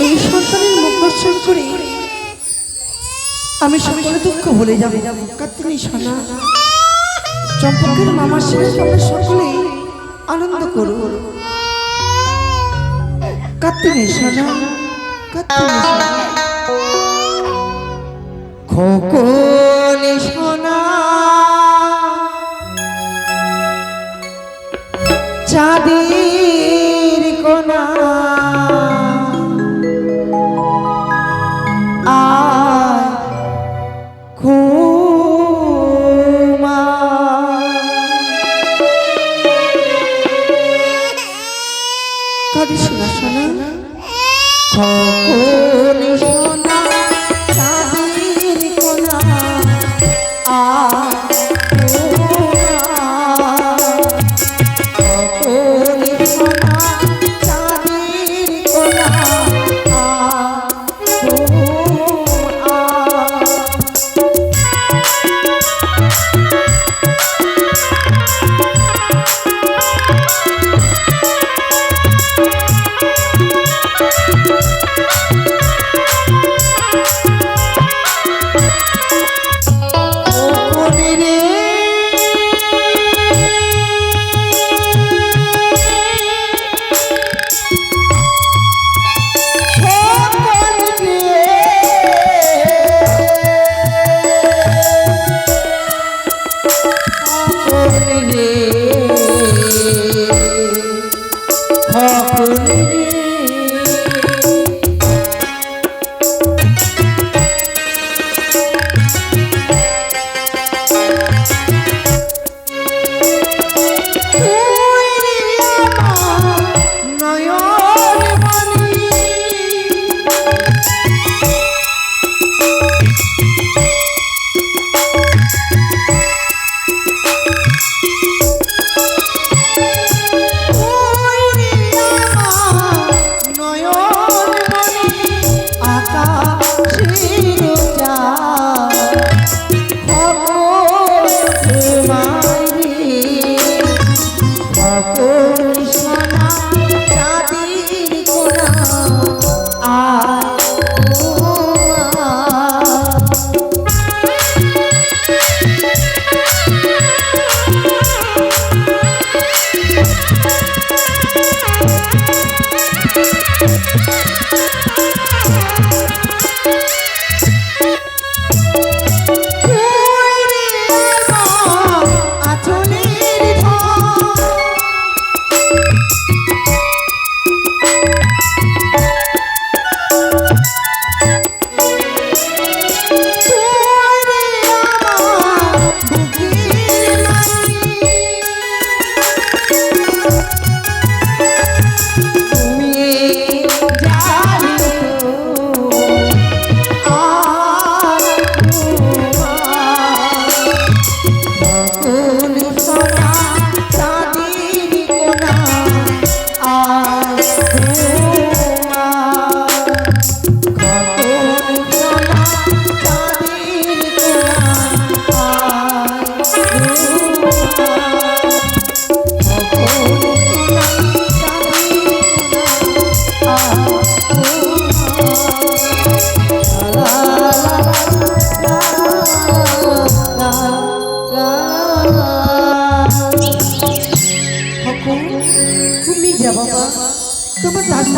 এই সন্তানের মুখ দর্শন করে আমি সকলে দুঃখ ভুলে যাব। কাত্তিনী সোনা চম্পকের মামার সাথে আমরা সকলে আনন্দ করব কাত্তিনী সোনা কাত্তিনী সোনা খোকনে চাঁদের কোনা। আয় ঘুমা। কাঁদিস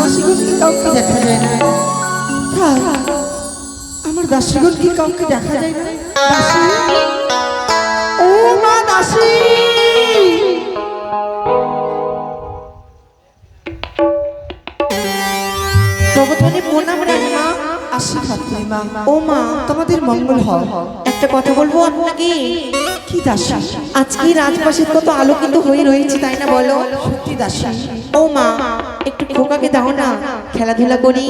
তোমার দাসদাসীগণকে কাউকে দেখা যায় না আমার দাসীগণকে কাউকে দেখা যায় না মা দাসী ও মা তোমাদের একটা কথা বলব আপনাকে কি দাসী আজকে রাজপাশের কত আলোকিত হয়ে রয়েছে তাই না বলো সত্যি দাসী ও মা একটু খোকাকে দাও না, খেলাধুলা করি।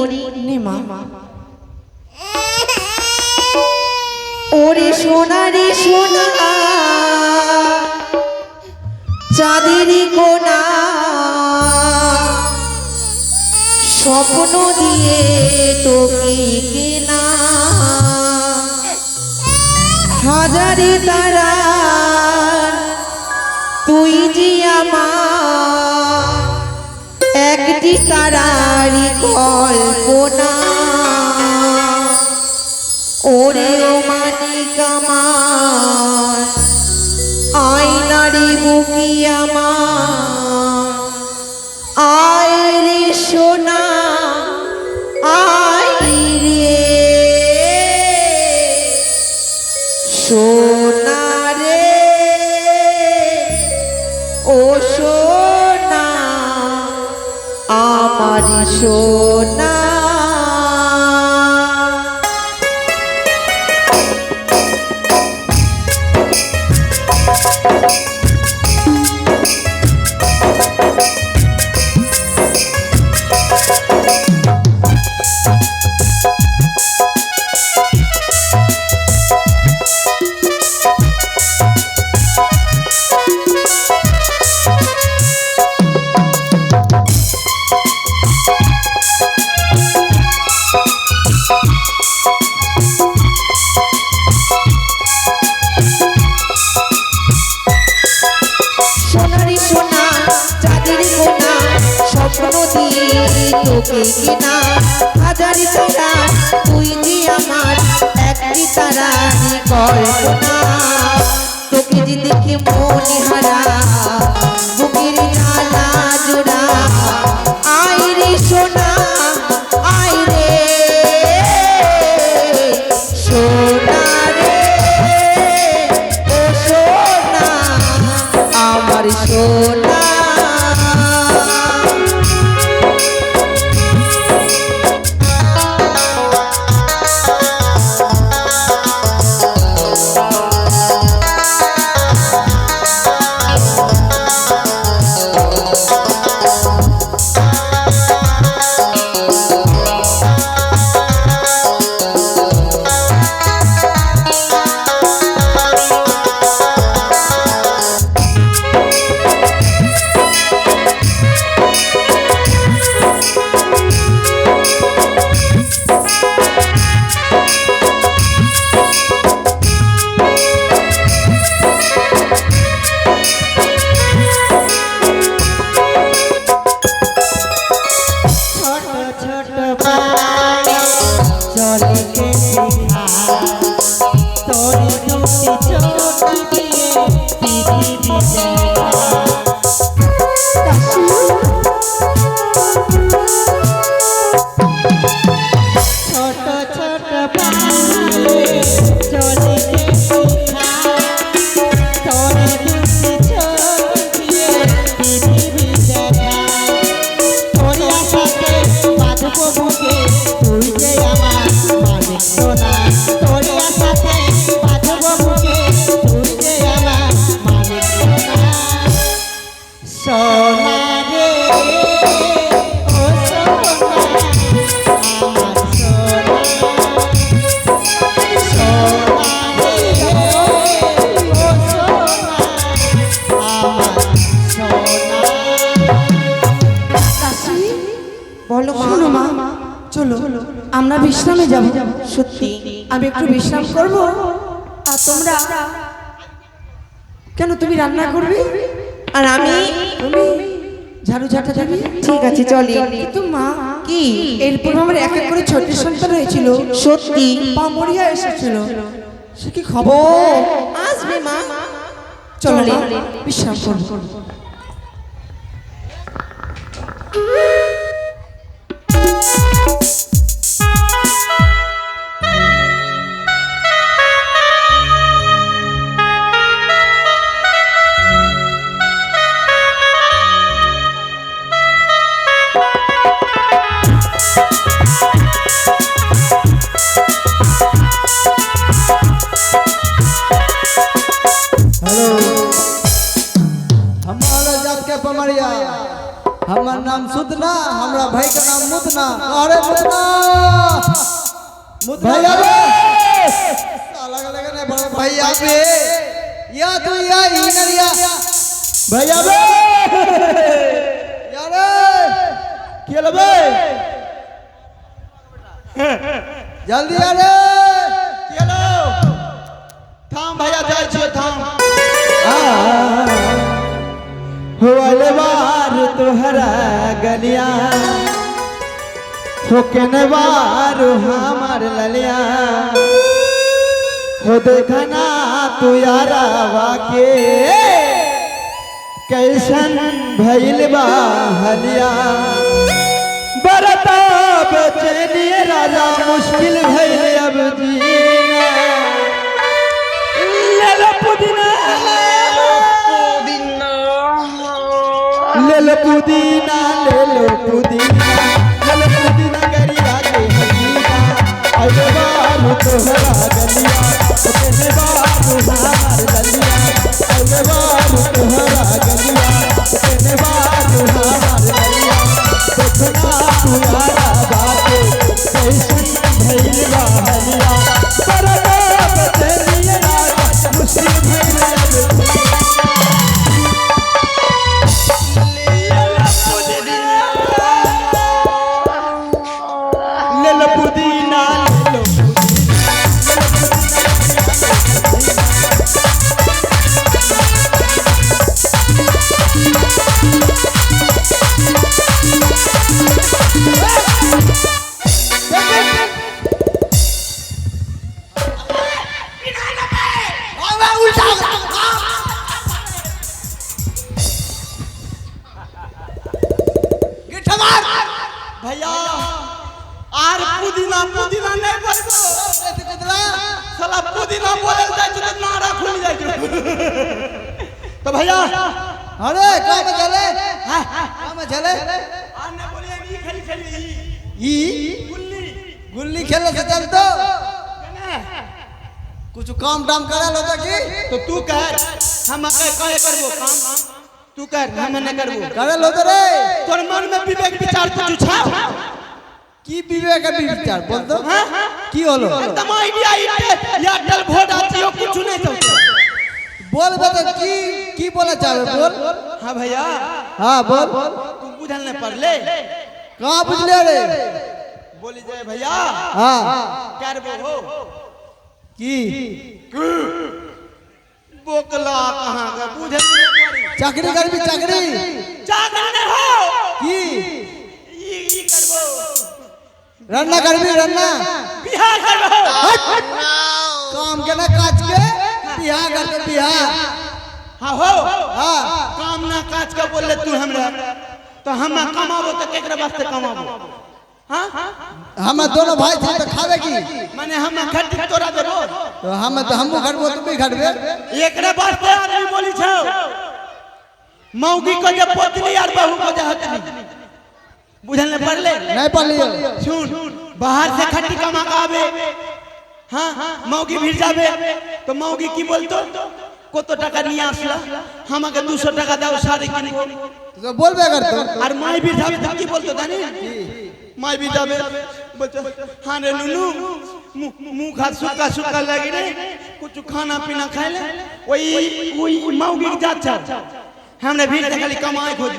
নে মা। ওরে সোনা রে সোনা চাঁদেরই কোনা, স্বপ্ন দিয়ে তোকে কেনা। হাজারে তারা, তুই যে একটি তারারি কল্পনা। ওরে ও মানিক আমার, আয়নারি বুকি আমার আয় রে সোনা আয় রে সোনা রে, ও সোনা আমার সোনা তারারি কল্পনা। তোকে যে দেখে মনে হারা শেখা তোর দুটি চোখ দিয়ে পৃথিবী আমরা বিশ্রামে যাব। সত্যি আমি একটু বিশ্রাম করব? আর তোমরা কেন তুমি রান্না করবে? আর আমি তুমি ঝাড়ু ঝাঁটা যাবে ঠিক আছে চলি। কিন্তু মা কি? এরপর আমার এক এক করে ছোট সন্তান হয়েছিল। সত্যি। পা মরিয়া এসেছিল। সে কি খবর? আসবে মা চলে। বিশ্রাম করব। मुतना अरे मुतना भैया अलग अलग ने बड़े भैया या तू या भैया यार बे जल्दी यार केलो थाम भैया जाय छियो थाम। हाँ। गलिया। होकन बार हमार ललिया। हो देखना तू यारा वाके। कैसन भैल बा हलिया। बरता बेचैनिए राजा मुश्किल भैल अब जीना। ले लो पुदीना। ले लो पुदीना ले लो पुदीना। भैया आर पुदीना पुदीना नहीं बोलबो साला पुदीना बोलल जाय छै त नारा खुल जाय छै तो भैया अरे काम चले काम चले आने बोलिए ई खेली खेली ई गुल्ली गुल्ली खेले से चलतो कुछ काम टाम करल होता की तो तू कर हम कहे कहे करबो काम तू कर हम नहीं करबो करल होता रे तोर मन में विवेक विचार कुछ छा की विवेक के विचार बोल तो की होलो एकदम आइडिया या डल भोट आतियो कुछ नहीं चलता बोल बता की की बोला चाहे बोल हां भैया हाँ बोल तू बुझल नहीं पड़ले कहाँ बुझले रे बोली जाए भैया हाँ करबो हो की? बोकला कहाँ का पड़ी चाकरी करबी चाकरी। जागरण नहीं हो। की? ई ई करबो। रन्ना करबी रन्ना। बिहार करबो। काम के ना काज के? बिहार करके बिहार। हाँ हो। हाँ। काम ना काज का बोले तू हमरा। तो हम कमाबो तो केकरा वास्ते कमाबो? हां हम दोनों भाई थे तो खावे की माने हम खट तोरा देबो तो हम तो हमू खटबो तुम भी खटबे एकरे वास्ते आदमी बोली छौ मौगी को जब पोतली और बहू को जब हतनी बुझल ने पड़ले नहीं पढ़लियो सुन बाहर से खट्टी कमा के आवे हाँ मौगी भिड़ जावे तो मौगी की बोलतो কত টাকা নিয়ে আসলা আমাকে দুশো টাকা দাও শাড়ি কিনবো तो बोलबे करतो আর মাই বি যাবে তো কি বলতো জানি মাই বি যাবে বলছে হ্যাঁ রে নুনু মুখ- হাত শুকা শুকা লাগে রে কিছু খানা পিনা খাইলে, ওই ওই মাউগি যাচ্ছে আমরা ভিড় খালি কামাই খোঁজি।